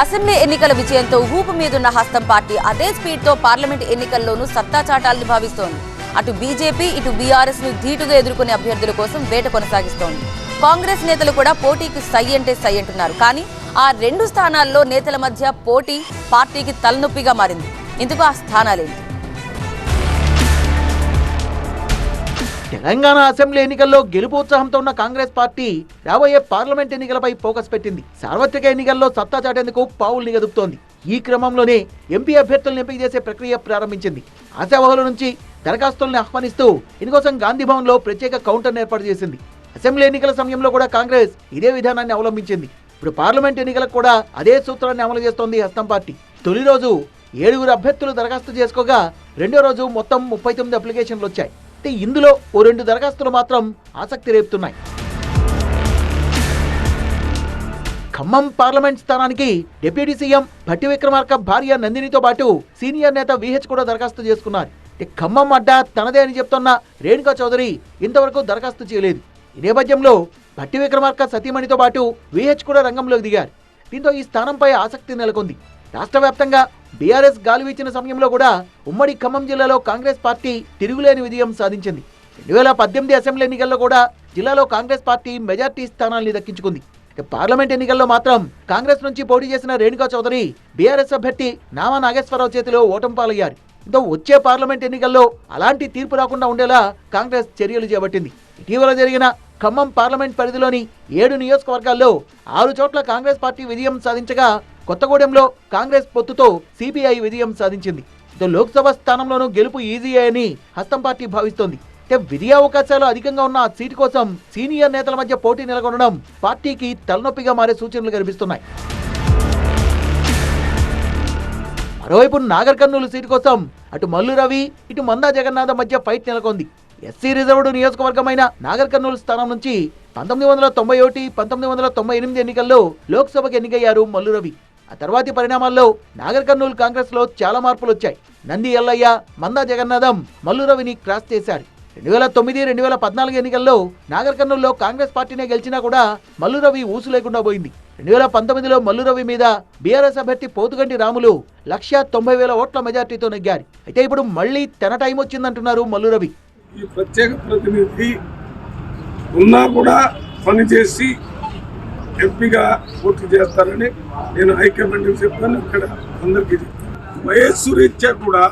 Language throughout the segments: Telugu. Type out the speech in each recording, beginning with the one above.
అసెంబ్లీ ఎన్నికల విజయంతో ఊపు మీదున్న హస్తం పార్టీ అదే స్పీడ్తో పార్లమెంట్ ఎన్నికల్లోనూ సత్తా చాటాలని భావిస్తోంది. అటు బీజేపీ ఇటు బీఆర్ఎస్ను ధీటుగా ఎదుర్కొనే అభ్యర్థుల కోసం వేట కొనసాగిస్తోంది. కాంగ్రెస్ నేతలు కూడా పోటీకి సై అంటే సై అంటున్నారు. కానీ ఆ రెండు స్థానాల్లో నేతల మధ్య పోటీ పార్టీకి తలనొప్పిగా మారింది. ఇందుకు ఆ స్థానాలేంటి? తెలంగాణ అసెంబ్లీ ఎన్నికల్లో గెలుపు ఉత్సాహంతో ఉన్న కాంగ్రెస్ పార్టీ రాబోయే పార్లమెంట్ ఎన్నికలపై ఫోకస్ పెట్టింది. సార్వత్రిక ఎన్నికల్లో సత్తా చాటేందుకు పావుల్ని గదుపుతోంది ఈ క్రమంలోనే ఎంపీ అభ్యర్థులను ఎంపిక చేసే ప్రక్రియ ప్రారంభించింది. ఆశావహుల నుంచి దరఖాస్తులను ఆహ్వానిస్తూ ఇందుకోసం గాంధీ భవన్లో ప్రత్యేక కౌంటర్ను ఏర్పాటు చేసింది. అసెంబ్లీ ఎన్నికల సమయంలో కూడా కాంగ్రెస్ ఇదే విధానాన్ని అవలంబించింది. ఇప్పుడు పార్లమెంట్ ఎన్నికలకు కూడా అదే సూత్రాన్ని అమలు చేస్తోంది హస్తం పార్టీ. తొలి రోజు ఏడుగురు అభ్యర్థులు దరఖాస్తు చేసుకోగా రెండో రోజు మొత్తం ముప్పై తొమ్మిది అప్లికేషన్లు వచ్చాయి. అయితే ఇందులో ఓ రెండు దరఖాస్తులు మాత్రం ఆసక్తి రేపుతున్నాయి. ఖమ్మం పార్లమెంట్ స్థానానికి డిప్యూటీ సీఎం భట్టి విక్రమార్క భార్య నందినితో పాటు సీనియర్ నేత విహెచ్ కూడా దరఖాస్తు చేసుకున్నారు. ఖమ్మం అడ్డా తనదే అని చెప్తున్న రేణుకా చౌదరి ఇంతవరకు దరఖాస్తు చేయలేదు. ఈ నేపథ్యంలో భట్టి విక్రమార్క సతీమణితో పాటు విహెచ్ కూడా రంగంలోకి దిగారు. దీంతో ఈ స్థానంపై ఆసక్తి నెలకొంది. రాష్ట్ర వ్యాప్తంగా బీఆర్ఎస్ గాలి వీచిన సమయంలో కూడా ఉమ్మడి ఖమ్మం జిల్లాలో కాంగ్రెస్ పార్టీ తిరుగులేని విజయం సాధించింది. రెండు వేల పద్దెనిమిది అసెంబ్లీ ఎన్నికల్లో కూడా జిల్లాలో కాంగ్రెస్ పార్టీ మెజార్టీ స్థానాల్ని దక్కించుకుంది. పార్లమెంట్ ఎన్నికల్లో మాత్రం కాంగ్రెస్ నుంచి పోటీ చేసిన రేణుకా చౌదరి బీఆర్ఎస్ అభ్యర్థి నామా నాగేశ్వరరావు చేతిలో ఓటమి పాలయ్యారు. దీంతో వచ్చే పార్లమెంట్ ఎన్నికల్లో అలాంటి తీర్పు రాకుండా ఉండేలా కాంగ్రెస్ చర్యలు చేపట్టింది. ఇటీవల జరిగిన ఖమ్మం పార్లమెంట్ పరిధిలోని ఏడు నియోజకవర్గాల్లో ఆరు చోట్ల కాంగ్రెస్ పార్టీ విజయం సాధించగా కొత్తగూడెంలో కాంగ్రెస్ పొత్తుతో సిపిఐ విజయం సాధించింది. ఇదో లోక్సభ స్థానంలోనూ గెలుపు ఈజీ అని హస్తం పార్టీ భావిస్తోంది. అయితే విజయావకాశాలు అధికంగా ఉన్న ఆ సీటు కోసం సీనియర్ నేతల మధ్య పోటీ నెలకొనడం పార్టీకి తలనొప్పిగా మారే సూచనలు కనిపిస్తున్నాయి. మరోవైపు నాగర్ కర్నూలు సీటు కోసం అటు మల్లు రవి ఇటు మందా జగన్నాథ మధ్య ఫైట్ నెలకొంది. ఎస్సీ రిజర్వ్డ్ నియోజకవర్గమైన నాగర్ కర్నూలు స్థానం నుంచి పంతొమ్మిది వందల తొంభై ఒకటి పంతొమ్మిది వందల తొంభై ఎనిమిది ఎన్నికల్లో లోక్సభకు ఎన్నికయ్యారు మల్లు రవి. ఆ తర్వాతి పరిణామాల్లో నాగర్ కర్నూలు కాంగ్రెస్లో చాలా మార్పులు వచ్చాయి నంది ఎల్లయ్య మందా జగన్నాథం మల్లు రవిని క్రాస్ చేశారు. రెండు వేల తొమ్మిది రెండు వేల పద్నాలుగు ఎన్నికల్లో నాగర్ కర్నూలులో కాంగ్రెస్ పార్టీనే గెలిచినా కూడా మల్లు రవి ఊసు లేకుండా పోయింది. రెండు వేల పంతొమ్మిదిలో మల్లు రవి మీద బీఆర్ఎస్ అభ్యర్థి పోతుగంటి రాములు లక్ష తొంభై వేల ఓట్ల మెజార్టీతో నెగ్గారు. అయితే ఇప్పుడు మళ్ళీ తన టైం వచ్చిందంటున్నారు మల్లు రవి. ఈ ప్రత్యేక ప్రతినిధి ఉన్నా కూడా పనిచేసి ఎంపీగా పోటీ చేస్తారని నేను హైకమాండ్కి చెప్పాను ఇక్కడ అందరికీ వయస్సు రీత్యా కూడా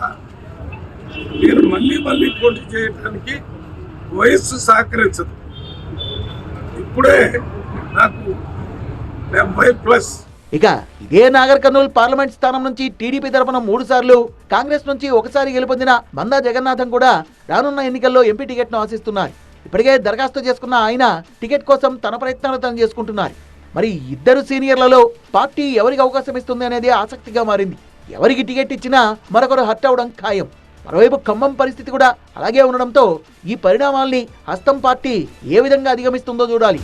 నేను మళ్ళీ మళ్ళీ పోటీ చేయడానికి వయస్సు సహకరించదు. ఇప్పుడే నాకు డెబ్బై ప్లస్ ఇక ఇదే నాగర్ కర్నూలు పార్లమెంట్ స్థానం నుంచి టీడీపీ తరఫున మూడు సార్లు కాంగ్రెస్ నుంచి ఒకసారి గెలుపొందిన మందా జగన్నాథం కూడా రానున్న ఎన్నికల్లో ఎంపీ టికెట్ను ఆశిస్తున్నారు ఇప్పటికే దరఖాస్తు చేసుకున్న ఆయన టికెట్ కోసం తన ప్రయత్నాలు తను చేసుకుంటున్నారు మరి ఇద్దరు సీనియర్లలో పార్టీ ఎవరికి అవకాశం ఇస్తుంది అనేది ఆసక్తిగా మారింది. ఎవరికి టికెట్ ఇచ్చినా మరొకరు హర్ట్ అవడం ఖాయం. మరోవైపు ఖమ్మం పరిస్థితి కూడా అలాగే ఉండడంతో ఈ పరిణామాల్ని హస్తం పార్టీ ఏ విధంగా అధిగమిస్తుందో చూడాలి.